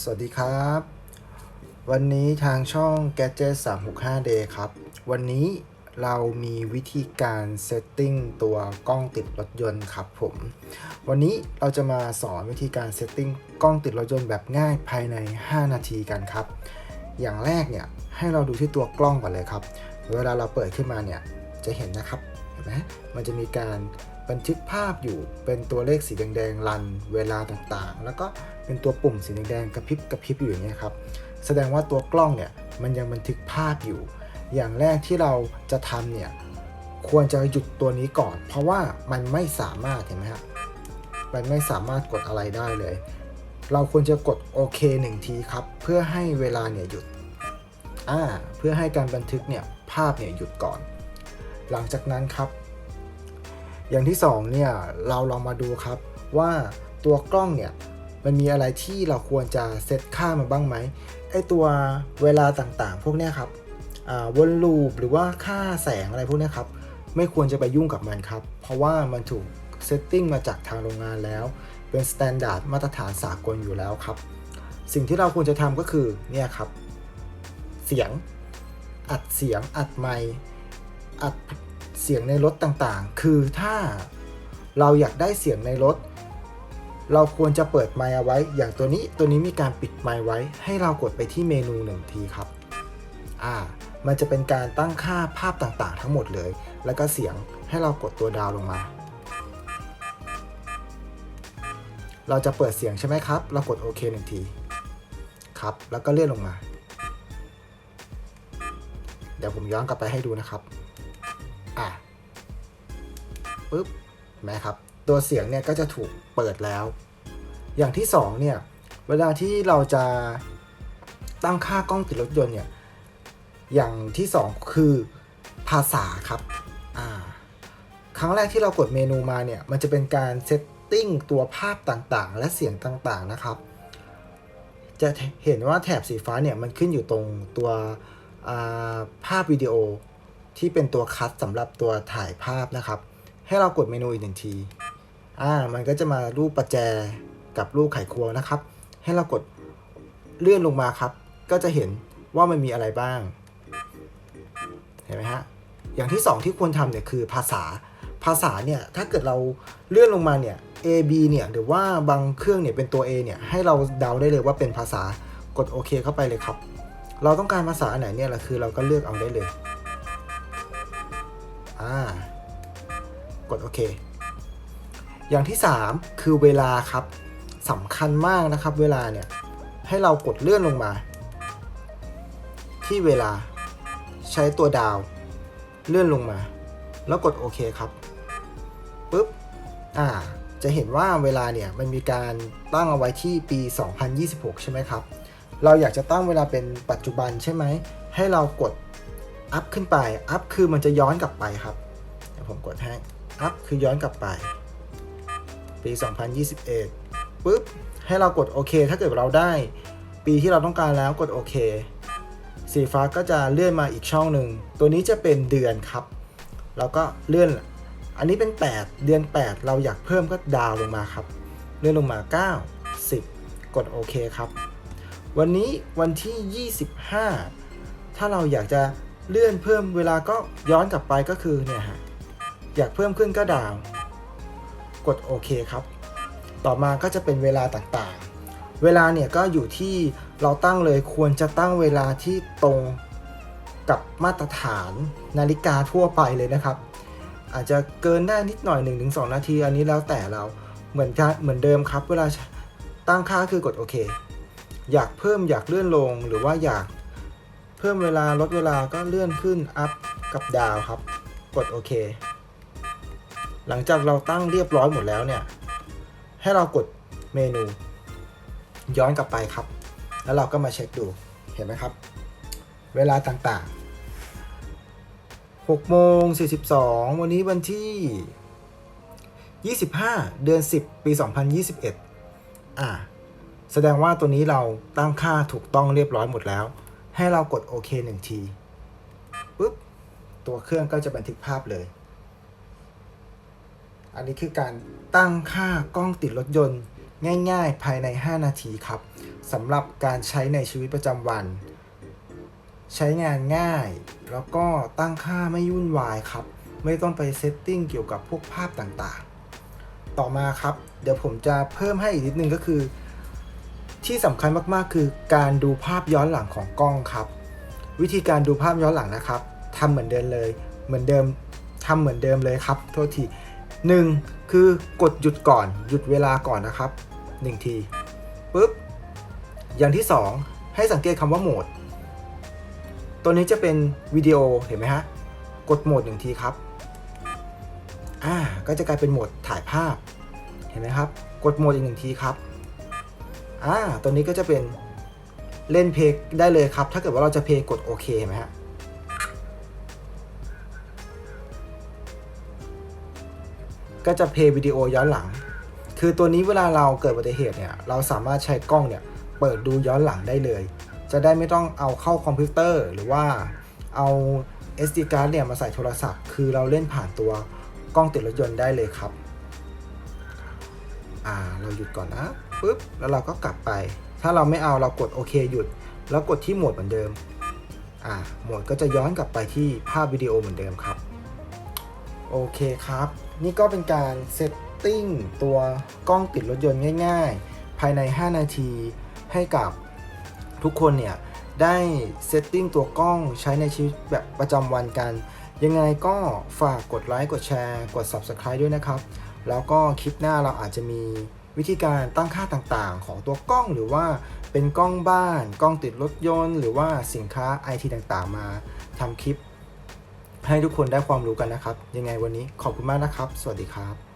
สวัสดีครับ วันนี้ทางช่อง Gadget 365 Day ครับ วันนี้เรามีวิธีการเซตติ้งตัวกล้องติดรถยนต์ครับผม วันนี้เราจะมาสอนวิธีการเซตติ้งกล้องติดรถยนต์แบบง่ายภายใน 5 นาทีกันครับ อย่างแรกเนี่ยให้เราดูที่ตัวกล้องก่อนเลยครับ เวลาเราเปิดขึ้นมาเนี่ยจะเห็นนะครับเห็นไหมมันจะมีการบันทึกภาพอยู่เป็นตัวเลขสีแดงๆรันเวลาต่างๆ แล้วก็ เป็นตัวปุ่มสีแดงๆกระพริบกระพริบอยู่อย่างเงี้ยครับ แสดงว่าตัวกล้องเนี่ยมันยังบันทึกภาพอยู่ อย่างแรกที่เราจะทำเนี่ยควรจะหยุดตัวนี้ก่อน เพราะว่ามันไม่สามารถเห็นไหมครับมันไม่สามารถกดอะไรได้เลย เราควรจะกดโอเคหนึ่งทีครับ เพื่อให้เวลาเนี่ยหยุดอ่าเพื่อให้การบันทึกเนี่ยภาพเนี่ยหยุดก่อน หลังจากนั้นครับ อย่างที่สองเนี่ยเราลองมาดูครับว่าตัวกล้องเนี่ย มันมีอะไรที่เราควรจะเซตค่ามาบ้างไหมไอตัวเวลาต่างๆ พวกเนี้ยครับอ่าวนลูปหรือว่าค่าแสงอะไรพวกเนี้ยครับไม่ควรจะไปยุ่งกับมันครับ เพราะว่ามันถูกเซตติ้งมาจากทางโรงงานแล้ว เป็นสแตนดาร์ดมาตรฐานสากลอยู่แล้วครับ สิ่งที่เราควรจะทำก็คือเนี่ยครับ เสียงอัดเสียงอัดไมค์อัดเสียงในรถต่างๆ คือถ้าเราอยากได้เสียงในรถ เราควรจะเปิดไมค์เอาไว้ อย่างตัวนี้ตัวนี้มีการปิดไมค์ไว้ ให้เรากดไปที่เมนูหนึ่งทีครับ อ่า มันจะเป็นการตั้งค่าภาพต่างๆ ทั้งหมดเลย แล้วก็เสียงให้เรากดตัวดาวลงมา เราจะเปิดเสียงใช่ไหมครับ เรากดโอเคหนึ่งที ครับ แล้วก็เลื่อนลงมา เดี๋ยวผมย้อนกลับไปให้ดูนะครับ อะปึ๊บเห็นไหมครับ ตัวเสียงเนี่ยก็จะถูกเปิดแล้ว อย่างที่สองเนี่ยเวลาที่เราจะตั้งค่ากล้องติดรถยนต์เนี่ยอย่างที่สองคือภาษาครับอ่าครั้งแรกที่เรากดเมนูมาเนี่ยมันจะเป็นการเซตติ้งตัวภาพต่างๆ และเสียงต่างๆนะครับ จะเห็นว่าแถบสีฟ้าเนี่ยมันขึ้นอยู่ตรงตัวาภาพวิดีโอที่เป็นตัวคัดสำหรับตัวถ่ายภาพนะครับ ให้เรากดเมนูอีกหนึ่งที อ่ามันก็จะมารูปประแจกับรูปไขควงนะครับ ให้เรากดเลื่อนลงมาครับ ก็จะเห็นว่ามันมีอะไรบ้าง เห็นไหมฮะ อย่างที่สองที่ควรทำเนี่ยคือภาษา ภาษาเนี่ยถ้าเกิดเราเลื่อนลงมาเนี่ย A B เนี่ยหรือว่าบางเครื่องเนี่ยเป็นตัว A เนี่ยให้เราเดาได้เลยว่าเป็นภาษากดโอเคเข้าไปเลยครับ เราต้องการภาษาไหนเนี่ยแหละคือเราก็เลือกเอาได้เลย อ่ากดโอเค อย่างที่ 3 คือเวลาครับสำคัญมากนะครับ เวลาเนี่ยให้เรากดเลื่อนลงมา ที่เวลาใช้ตัวดาว เลื่อนลงมา แล้วกดโอเคครับปุ๊บอ่าจะเห็นว่าเวลาเนี่ยมันมีการตั้งเอาไว้ที่ปี 2026 ใช่ไหมครับ เราอยากจะตั้งเวลาเป็นปัจจุบันใช่ไหม ให้เรากดอัพขึ้นไป อัพคือมันจะย้อนกลับไปครับ เดี๋ยวผมกดให้ อัพคือย้อนกลับไป ปี 2021ปุ๊บให้เรากดโอเค ถ้าเกิดเราได้ปีที่เราต้องการแล้วกดโอเค สีฟ้าก็จะเลื่อนมาอีกช่องหนึ่ง ตัวนี้จะเป็นเดือนครับ แล้วก็เลื่อน อันนี้เป็น 8 เดือน 8 เราอยากเพิ่มก็ดาวลงมาครับ เลื่อนลงมา 9 10 กดโอเคครับ วันนี้วันที่ 25 ถ้าเราอยากจะเลื่อนเพิ่มเวลาก็ย้อนกลับไปก็คือเนี่ยฮะ อยากเพิ่มขึ้นก็ดาว กดโอเคครับ ต่อมาก็จะเป็นเวลาต่างๆ เวลาเนี่ยก็อยู่ที่เราตั้งเลยควรจะตั้งเวลาที่ตรงกับมาตรฐานนาฬิกาทั่วไปเลยนะครับ อาจจะเกินได้นิดหน่อย 1-2 นาที อันนี้แล้วแต่เราเหมือนกันเหมือนเดิมครับ เวลาตั้งค่าคือกดโอเค อยากเพิ่มอยากเลื่อนลงหรือว่าอยากเพิ่มเวลาลดเวลาก็เลื่อนขึ้นอัพกับดาวครับ กดโอเค หลังจากเราตั้งเรียบร้อยหมดแล้วเนี่ย ให้เรากดเมนูย้อนกลับไปครับ แล้วเราก็มาเช็คดูเห็นไหมครับ เวลาต่างๆ6โมง42 วันนี้วันที่ 25 เดือน 10 ปี 2021 อ่า แสดงว่าตัวนี้เราตั้งค่าถูกต้องเรียบร้อยหมดแล้ว ให้เรากดโอเคหนึ่งทีปุ๊บตัวเครื่องก็จะบันทึกภาพเลย อันนี้คือการตั้งค่ากล้องติดรถยนต์ ง่ายๆ ภายใน 5 นาทีครับสำหรับการใช้ในชีวิตประจำวัน ใช้งานง่าย แล้วก็ตั้งค่าไม่ยุ่นวายครับ ไม่ต้องไปเซตติ้งเกี่ยวกับพวกภาพต่างๆ ต่อมาครับ เดี๋ยวผมจะเพิ่มให้อีกนิดนึงก็คือ ที่สำคัญมากๆ คือการดูภาพย้อนหลังของกล้องครับ วิธีการดูภาพย้อนหลังนะครับทำเหมือนเดิมเลย เหมือนเดิมทำเหมือนเดิมเลยครับ โทษที หนึ่งคือกดหยุดก่อนหยุดเวลาก่อนนะครับหนึ่งทีปุ๊บอย่างที่สองให้สังเกตคำว่าโหมด ตัวนี้จะเป็นวิดีโอเห็นไหมฮะ กดโหมดหนึ่งทีครับอ่าก็จะกลายเป็นโหมดถ่ายภาพเห็นไหมครับ กดโหมดอีกหนึ่งทีครับอ่าตัวนี้ก็จะเป็นเล่นเพลงได้เลยครับ ถ้าเกิดว่าเราจะเพลงกดโอเคเห็นไหมฮะ ก็จะเพย์วิดีโอย้อนหลัง คือตัวนี้เวลาเราเกิดอุบัติเหตุเนี่ยเราสามารถใช้กล้องเนี่ยเปิดดูย้อนหลังได้เลย จะได้ไม่ต้องเอาเข้าคอมพิวเตอร์หรือว่าเอา SD card เนี่ยมาใส่โทรศัพท์ คือเราเล่นผ่านตัวกล้องติดรถยนต์ได้เลยครับ อ่าเราหยุดก่อนนะปุ๊บแล้วเราก็กลับไป ถ้าเราไม่เอาเรากดโอเคหยุด แล้วกดที่โหมดเหมือนเดิม อ่าโหมดก็จะย้อนกลับไปที่ภาพวิดีโอเหมือนเดิมครับ โอเคครับ นี่ก็เป็นการเซตติ้งตัวกล้องติดรถยนต์ง่าย ๆ ภายใน 5 นาทีให้กับทุกคนเนี่ยได้เซตติ้งตัวกล้องใช้ในชีวิตแบบประจำวันกัน ยังไงก็ฝากกดไลค์กดแชร์กด Subscribe ด้วยนะครับ แล้วก็คลิปหน้าเราอาจจะมีวิธีการตั้งค่าต่างๆ ของตัวกล้องหรือว่าเป็นกล้องบ้าน กล้องติดรถยนต์ หรือว่าสินค้า IT ต่างๆ มาทำคลิป ให้ทุกคนได้ความรู้กันนะครับ ยังไงวันนี้ขอบคุณมากนะครับ สวัสดีครับ